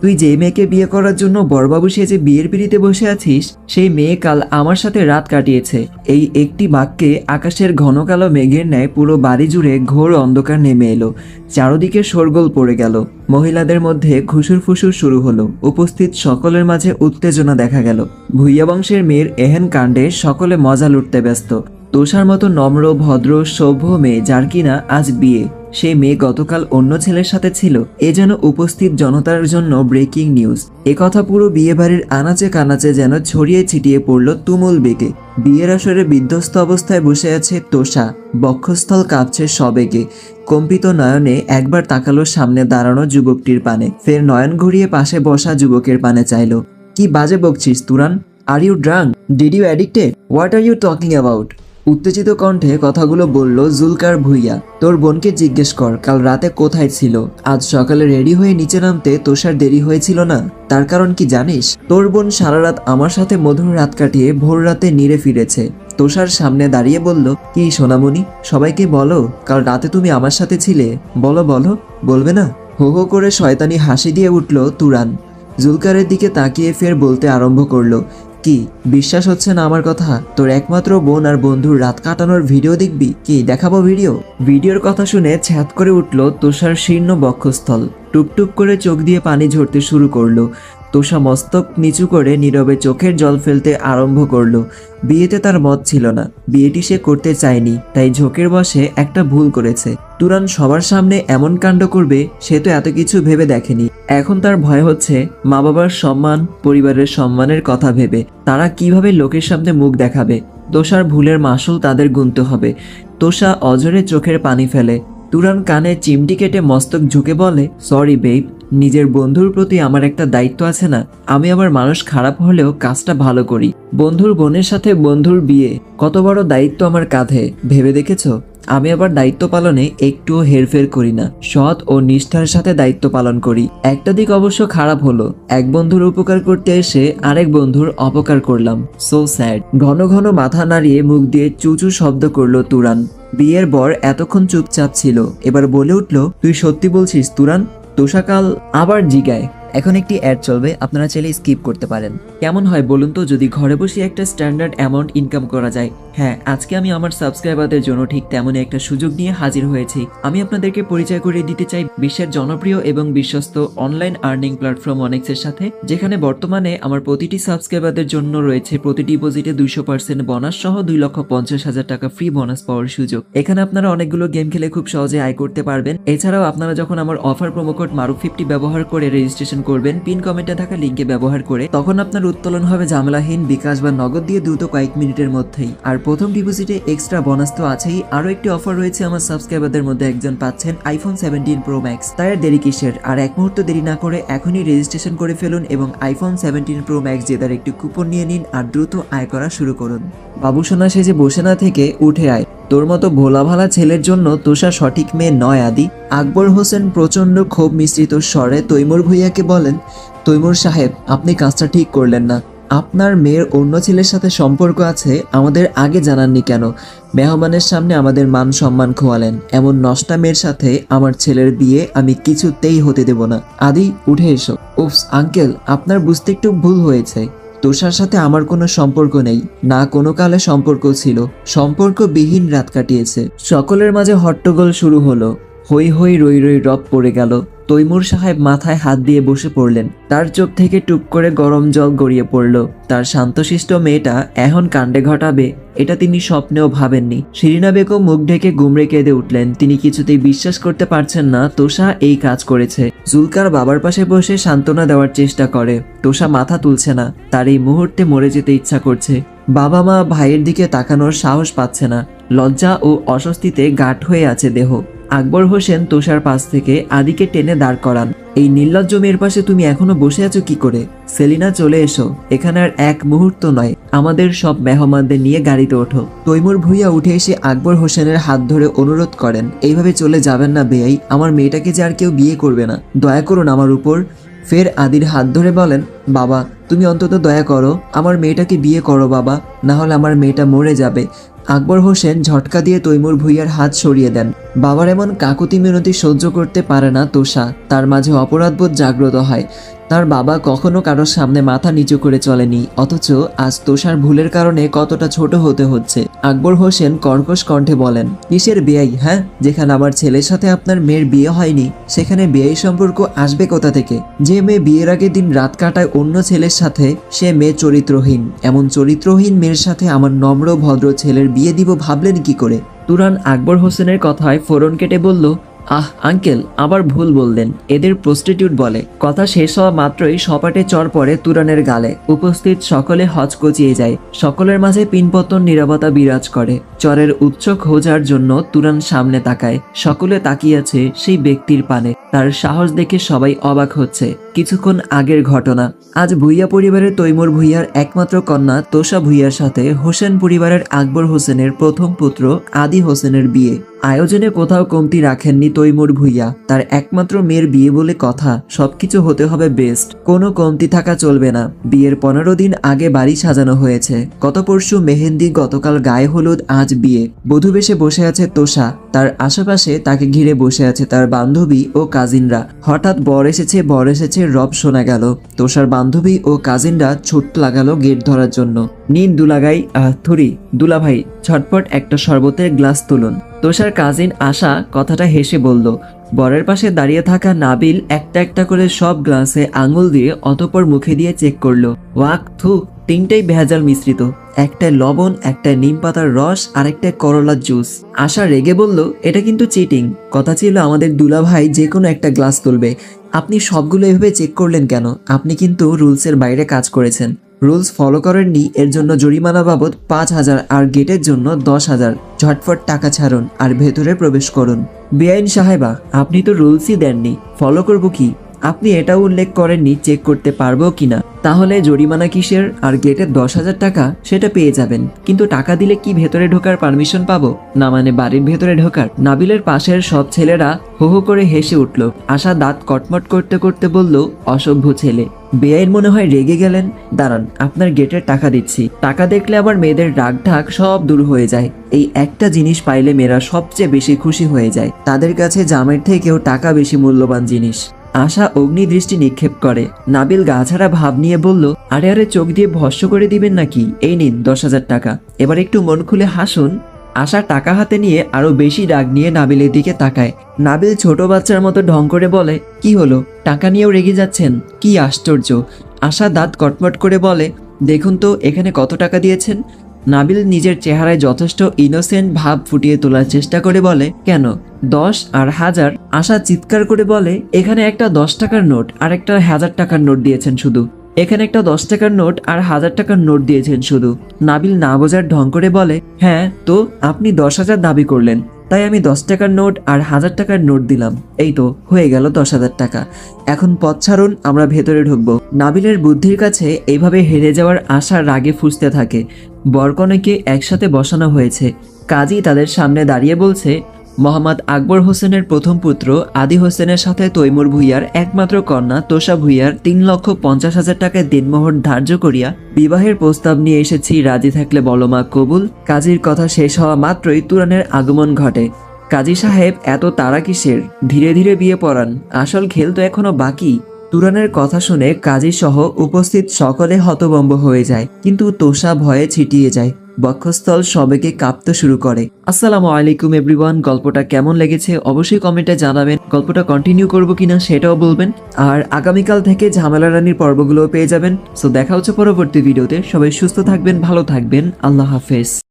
তুই যে মেয়েকে বিয়ে করার জন্য বড়বাবু সেজে বিয়ের পিড়িতে বসে আছিস, সেই মেয়ে কাল আমার সাথে রাত কাটিয়েছে। এই একটি বাক্যে আকাশের ঘন কালো মেঘের ন্যায় পুরো বাড়ি জুড়ে ঘোর অন্ধকার নেমে এলো। চারদিকে শোরগোল পড়ে গেল। মহিলাদের মধ্যে ঘুষুর ফুসুর শুরু হলো। উপস্থিত সকলের মাঝে উত্তেজনা দেখা গেল। ভুইয়া বংশের মেয়ের এহেন কাণ্ডে সকলে মজা লুটতে ব্যস্ত। তোষার মতো নম্র, ভদ্র, সভ্য মেয়ে যার কিনা আজ বিয়ে। সেই মেয়ে গতকাল অন্য ছেলের সাথে ছিল। এ যেন উপস্থিত জনতার জন্য ব্রেকিং নিউজ এ কথা পুরো বিয়ে বাড়ির আনাচে কানাচে যেন ছড়িয়ে ছিটিয়ে পড়ল তুমুল বেগে। বিয়ের আসরে বিধ্বস্ত অবস্থায় বসে আছে তোষা। বক্ষস্থল কাঁপছে সবেগে। কম্পিত নয়নে একবার তাকালো সামনে দাঁড়ানো যুবকটির পানে। ফের নয়ন ঘুরিয়ে পাশে বসা যুবকের পানে চাইলো, কি বাজে বকছিস Turan? Are you drunk did you addicted what are you talking about উত্তেজিত কণ্ঠে কথাগুলো বলল জুলকার ভুইয়া। তোর বোনকে জিজ্ঞেস কর, কাল রাতে কোথায় ছিল? আজ সকালে রেডি হয়ে নিচে নামতে তোষার দেরি হয়েছিল না? তার কারণ কি জানিস? তোর বোন সারা রাত আমার সাথে মধুর রাত কাটিয়ে ভোর রাতে নিরে ফিরেছে। তোষার সামনে দাঁড়িয়ে বলল, কি সোনামণি, সবাইকে বলো, কাল রাতে তুমি আমার সাথে ছিলে? বলো বলো, বলবে না? হো হো করে শয়তানি হাসি দিয়ে উঠল তুরান। জুলকারের দিকে তাকিয়ে ফের বলতে আরম্ভ করল কি? বিশ্বাস হচ্ছে না আমার কথা? তোর একমাত্র বোন আর বন্ধুর রাত কাটানোর ভিডিও দেখবি? কি, দেখাবো ভিডিও? ভিডিওর কথা শুনে ছ্যাত করে উঠল তোষার শীর্ণ বক্ষস্থল। টুপটুপ করে চোখ দিয়ে পানি ঝরতে শুরু করল। তোষা মস্তক নিচু করে নীরবে চোখের জল ফেলতে আরম্ভ করল। বিয়েতে তার মত ছিল না। বিয়েটি সে করতে চায়নি, তাই ঝোঁকের বসে একটা ভুল করেছে। তুরান সবার সামনে এমন কাণ্ড করবে, সে তো এত কিছু ভেবে দেখেনি। এখন তার ভয় হচ্ছে মা বাবার সম্মান, পরিবারের সম্মানের কথা ভেবে। তারা কীভাবে লোকের সামনে মুখ দেখাবে? তোষার ভুলের মাসুল তাদের গুনতে হবে। তোষা অজরে চোখের পানি ফেলে। তুরান কানে চিমটি কেটে মস্তক ঝুঁকে বলে সরি বেব নিজের বন্ধুর প্রতি আমার একটা দায়িত্ব আছে না, আমি আবার মানুষ খারাপ হলেও কাজটা ভালো করি। বন্ধুর বোনের সাথে বন্ধুর বিয়ে, কত বড় দায়িত্ব আমার কাঁধে, ভেবে দেখেছ? আমি আবার দায়িত্ব পালনে একটুও হেরফের করি না, সৎ ও নিষ্ঠার সাথে দায়িত্ব পালন করি। একটা দিক অবশ্য খারাপ হলো, এক বন্ধুর উপকার করতে এসে আরেক বন্ধুর অপকার করলাম। সো স্যাড ঘন ঘন মাথা নাড়িয়ে মুখ দিয়ে চুচু শব্দ করল তুরান। বিয়ের বর এতক্ষণ চুপচাপ ছিল, এবার বলে উঠল, তুই সত্যি বলছিস তুরান? তোষাকাল আবার জিগায়। এখন একটি অ্যাড চলবে, আপনারা চাইলে স্কিপ করতে পারেন। কেমন হয় বলুন তো? যদি ঘরে বসে একটা স্ট্যান্ডার্ড অ্যামাউন্ট ইনকাম করা যায় হ্যাঁ আজকে আমি আমার সাবস্ক্রাইবারদের জন্য ঠিক তেমনই একটা সুযোগ নিয়ে হাজির হয়েছি। আমি আপনাদেরকে পরিচয় করিয়ে দিতে চাই বিশ্বের জনপ্রিয় এবং বিশ্বস্ত অনলাইন আর্নিং প্ল্যাটফর্ম অনেক্সের সাথে, যেখানে বর্তমানে আমার প্রতিটি সাবস্ক্রাইবারদের জন্য রয়েছে প্রতি ডিপোজিটে দুইশো পার্সেন্ট বোনাস সহ দুই লক্ষ পঞ্চাশ হাজার টাকা ফ্রি বোনাস পাওয়ার সুযোগ। এখানে আপনারা অনেকগুলো গেম খেলে খুব সহজে আয় করতে পারবেন। এছাড়াও আপনারা যখন আমার অফার প্রোমোকোড মারুক ফিফটি ব্যবহার করে রেজিস্ট্রেশন করবেন পিন কমেন্টে থাকা লিঙ্কে ব্যবহার করে, তখন আপনার উত্তোলন হবে ঝামেলাহীন, বিকাশ বা নগদ দিয়ে দ্রুত কয়েক মিনিটের মধ্যেই। আর প্রথম ডিপোজিটে এক্সট্রা বোনাস তো আছেই। আরও একটি অফার রয়েছে আমার সাবস্ক্রাইবারদের মধ্যে। একজন পাচ্ছেন আইফোন সেভেন্টিন প্রো ম্যাক্স তাই আর দেরি কিসের? আর এক মুহূর্ত দেরি না করে এখনই রেজিস্ট্রেশন করে ফেলুন এবং আইফোন সেভেন্টিন প্রো ম্যাক্স জেতার একটি কুপন নিয়ে নিন আর দ্রুত আয় করা শুরু করুন। বাবু বাবুসোনা সেজে বসে না থেকে উঠে আয়। তোর মতো ভোলা ভালা ছেলের জন্য তোষা সঠিক মেয়ে নয় আদি। আকবর হোসেন প্রচণ্ড ক্ষোভ মিশ্রিত স্বরে তৈমুর ভুইয়াকে বলেন, তৈমুর সাহেব, আপনি কাজটা ঠিক করলেন না। আপনার মেয়ের অন্য ছেলের সাথে সম্পর্ক আছে, আমাদের আগে জানাননি কেন? মেহমানের সামনে আমাদের মান সম্মান খোয়ালেন। এমন নষ্টা মেয়ের সাথে আমার ছেলের বিয়ে আমি কিছুতেই হতে দেব না। আদি, উঠে এসো। উফস, আঙ্কেল, আপনার বুঝতে একটু ভুল হয়েছে। তোষার সাথে আমার কোনো সম্পর্ক নেই। না কোনো কালে সম্পর্ক ছিল। সম্পর্কবিহীন রাত কাটিয়েছে। সকলের মাঝে হট্টগোল শুরু হলো। হই হই রই রই রব পড়ে গেল। তৈমুর সাহেব মাথায় হাত দিয়ে বসে পড়লেন তার চোখ থেকে টুপ করে গরম জল গড়িয়ে পড়ল তার শান্তশিষ্ট মেয়েটা এখন কাণ্ডে ঘটাবে, এটা তিনি স্বপ্নেও ভাবেননি। শিরিনা বেগম মুখ ঢেকে গুমড়ে কেঁদে উঠলেন। তিনি কিছুতেই বিশ্বাস করতে পারছেন না, তোষা এই কাজ করেছে। জুলকার বাবার পাশে বসে সান্ত্বনা দেওয়ার চেষ্টা করে। তোষা মাথা তুলছে না। তার এই মুহূর্তে মরে যেতে ইচ্ছা করছে। বাবা মা ভাইয়ের দিকে তাকানোর সাহস পাচ্ছে না। লজ্জা ও অস্বস্তিতে গাঢ় হয়ে আছে দেহ। আকবর হোসেন তোষার পাশ থেকে আদিকে টেনে দাঁড় করান। এই নির্লজ্জ মেয়ের পাশে তুমি এখনও বসে আছো কি করে? সেলিনা, চলে এসো। এখানে আর এক মুহূর্ত নয়। আমাদের সব মেহমানদের নিয়ে গাড়িতে ওঠো। তৈমুর ভুইয়া উঠে এসে আকবর হোসেনের হাত ধরে অনুরোধ করেন, এইভাবে চলে যাবেন না বেয়াই আমার মেয়েটাকে যে আর কেউ বিয়ে করবে না। দয়া করুন আমার উপর। ফের আদির হাত ধরে বলেন, বাবা, তুমি অন্তত দয়া করো। আমার মেয়েটাকে বিয়ে করো বাবা, না হলে আমার মেয়েটা মরে যাবে। আকবর হোসেন ঝটকা দিয়ে তৈমুর ভুইয়ার হাত সরিয়ে দেন। বাবার এমন কাকুতি মিনতি সহ্য করতে পারে না তোষা। তার মাঝে অপরাধবোধ জাগ্রত হয়। তার বাবা কখনো কারোর সামনে মাথা নিচু করে চলেনি, অথচ আজ তোষার ভুলের কারণে কতটা ছোট হতে হচ্ছে, আকবর হোসেন কর্কশ কণ্ঠে বলেন। কিসের বিয়াই হ্যাঁ? যেখানে আমার ছেলের সাথে আপনার মেয়ের বিয়ে হয়নি, সেখানে বিয়ের সম্পর্ক আসবে কোথা থেকে? যে মেয়ে বিয়ের আগের দিন রাত কাটায় অন্য ছেলের সাথে, সে মেয়ে চরিত্রহীন। এমন চরিত্রহীন মেয়ের সাথে আমার নম্র, ভদ্র ছেলের বিয়ে দিব ভাবলেন কি করে? তুরান আকবর হোসেনের কথায় ফোরন কেটে বলল আহ, আঙ্কেল, আবার ভুল বললেন। এদের প্রস্টিটিউট বলে। কথা শেষ হওয়া মাত্রই সপাটে চর পড়ে তুরানের গালে। উপস্থিত সকলে হজ কচিয়ে যায়। সকলের মাঝে পিনপতন নিরাপত্তা বিরাজ করে। চরের উচ্চ খোঁজার জন্য তুরান সামনে তাকায়। সকলে তাকিয়েছে সেই ব্যক্তির পানে। তার সাহস দেখে সবাই অবাক হচ্ছে। কিছুক্ষণ আগের ঘটনা। আজ ভুইয়া পরিবারের তৈমুর ভুইয়ার একমাত্র কন্যা তোষা ভুইয়ার সাথে হোসেন পরিবারের আকবর হোসেনের প্রথম পুত্র আদি হোসেনের বিয়ে। আয়োজনে কোথাও কমতি রাখেননি তৈমুর ভুইয়া। তার একমাত্র মেয়ের বিয়ে বলে কথা, সবকিছু হতে হবে বেস্ট। কোনো কমতি থাকা চলবে না। বিয়ের পনেরো দিন আগে বাড়ি সাজানো হয়েছে। গত পরশু মেহেন্দি গতকাল গায়ে হলুদ, আজ বিয়ে। বধূ বেশে বসে আছে তোষা। তার আশেপাশে তাকে ঘিরে বসে আছে তার বান্ধবী ও কাজিনরা। হঠাৎ বর এসেছে বর এসেছে রব শোনা গেল। তোষার বান্ধবী ও কাজিনরা ছোট লাগালো গেট ধরার জন্য। নিন দুলাগাই, আহ, থুরি দুলা ভাই ছটপট একটা শরবতের গ্লাস তুলুন। তোষার কাজিন আশা কথাটা হেসে বলল, বরের পাশে দাঁড়িয়ে থাকা নাবিল একটা একটা করে সব গ্লাসে আঙুল দিয়ে অতপর মুখে দিয়ে চেক করল। ওয়াক, থু তিনটেই ভেজাল মিশ্রিত। একটা লবণ, একটা নিম পাতার রস, আর একটা করলার জুস। আশা রেগে বলল, এটা কিন্তু চিটিং কথা ছিল আমাদের দুলা ভাই যে কোনো একটা গ্লাস তুলবে। আপনি সবগুলো এভাবে চেক করলেন কেন? আপনি কিন্তু রুলসের বাইরে কাজ করেছেন। রুলস ফলো করেননি, এর জন্য জরিমানা বাবদ পাঁচ হাজার আর গেটের জন্য দশ হাজার। ঝটফট টাকা ছাড়ুন আর ভেতরে প্রবেশ করুন। বেআইন সাহেবা, আপনি তো রুলসই দেননি। ফলো করব কি? আপনি এটাও উল্লেখ করেননি চেক করতে পারব কিনা। তাহলে জরিমানা কিসের? আর গেটের দশ হাজার টাকা, সেটা পেয়ে যাবেন। কিন্তু টাকা দিলে কি ভেতরে ঢোকার পারমিশন পাবো? না মানে বাড়ির ভেতরে ঢোকার? নাবিলের পাশের সব ছেলেরা হো হো করে হেসে উঠল। আশা দাঁত কটমট করতে করতে বলল, অসভ্য ছেলে। বেআইন মনে হয় রেগে গেলেন। দাঁড়ান, আপনার গেটের টাকা দিচ্ছি। টাকা দেখলে আবার মেয়েদের রাগ ঢাক সব দূর হয়ে যায়। এই একটা জিনিস পাইলে মেয়েরা সবচেয়ে বেশি খুশি হয়ে যায়। তাদের কাছে জামের থেকেও টাকা বেশি মূল্যবান জিনিস। আশা অগ্নি দৃষ্টি নিক্ষেপ করে। নাবিল গাছাড়া ভাব নিয়ে বলল, আরে আরে, চোখ দিয়ে ভস্য করে দিবেন নাকি? এই নিন, দশ হাজার টাকা। এবার একটু মন খুলে হাসুন। আশা টাকা হাতে নিয়ে আরও বেশি রাগ নিয়ে নাবিলের দিকে তাকায়। নাবিল ছোট বাচ্চার মতো ঢং করে বলে, কি হলো? টাকা নিয়েও রেগে যাচ্ছেন? কি আশ্চর্য। আশা দাঁত কটমট করে বলে, দেখুন তো, এখানে কত টাকা দিয়েছেন? নাবিল নিজের চেহারায় যথেষ্ট ইনোসেন্ট ভাব ফুটিয়ে তোলার চেষ্টা করে বলে, কেন? দশ আর হাজার? আশা চিৎকার করে বলে, এখানে একটা দশ টাকার নোট আর একটা হাজার টাকার নোট দিয়েছেন শুধু। এখানে একটা দশ টাকার নোট আর হাজার টাকার নোট দিয়েছেন শুধু। নাবিল না বোঝার ঢং করে বলে হ্যাঁ তো আপনি দশ হাজার দাবি করলেন। তাই আমি দশ টাকার নোট আর হাজার টাকার নোট দিলাম। এই তো, হয়ে গেল দশ হাজার টাকা। এখন পথ ছাড়ুন, আমরা ভেতরে ঢুকব। নাবিলের বুদ্ধির কাছে এইভাবে হেরে যাওয়ার আশা রাগে ফুসতে থাকে। বরকনেকে একসাথে বসানো হয়েছে। কাজী তাদের সামনে দাঁড়িয়ে বলছে মোহাম্মদ আকবর হোসেনের প্রথম পুত্র আদি হোসেনের সাথে তৈমুর ভুইয়ার একমাত্র কন্যা তোষা ভুইয়ার তিন লক্ষ পঞ্চাশ হাজার টাকায় দিনমোহর ধার্য করিয়া বিবাহের প্রস্তাব নিয়ে এসেছি, রাজি থাকলে বলমা কবুল। কাজীর কথা শেষ হওয়া মাত্রই তুরানের আগমন ঘটে। কাজী সাহেব, এত তারা কিসের? ধীরে ধীরে বিয়ে পড়ান। আসল খেল তো এখনও বাকি। তুরানের কথা শুনে কাজী সহ উপস্থিত সকলে হতবম্ব হয়ে যায়, কিন্তু তোষা ভয়ে ছিটিয়ে যায়। বক্ষস্থল সবেকে কাঁপতে শুরু করে। আসসালামু আলাইকুম, এভরিওয়ান। গল্পটা কেমন লেগেছে অবশ্যই কমেন্টে জানাবেন। গল্পটা কন্টিনিউ করব কিনা সেটাও বলবেন। আর আগামীকাল থেকে ঝামেলা রানীর পর্বগুলোও পেয়ে যাবেন। সো দেখা হচ্ছে পরবর্তী ভিডিওতে। সবাই সুস্থ থাকবেন, ভালো থাকবেন। আল্লাহ হাফেজ।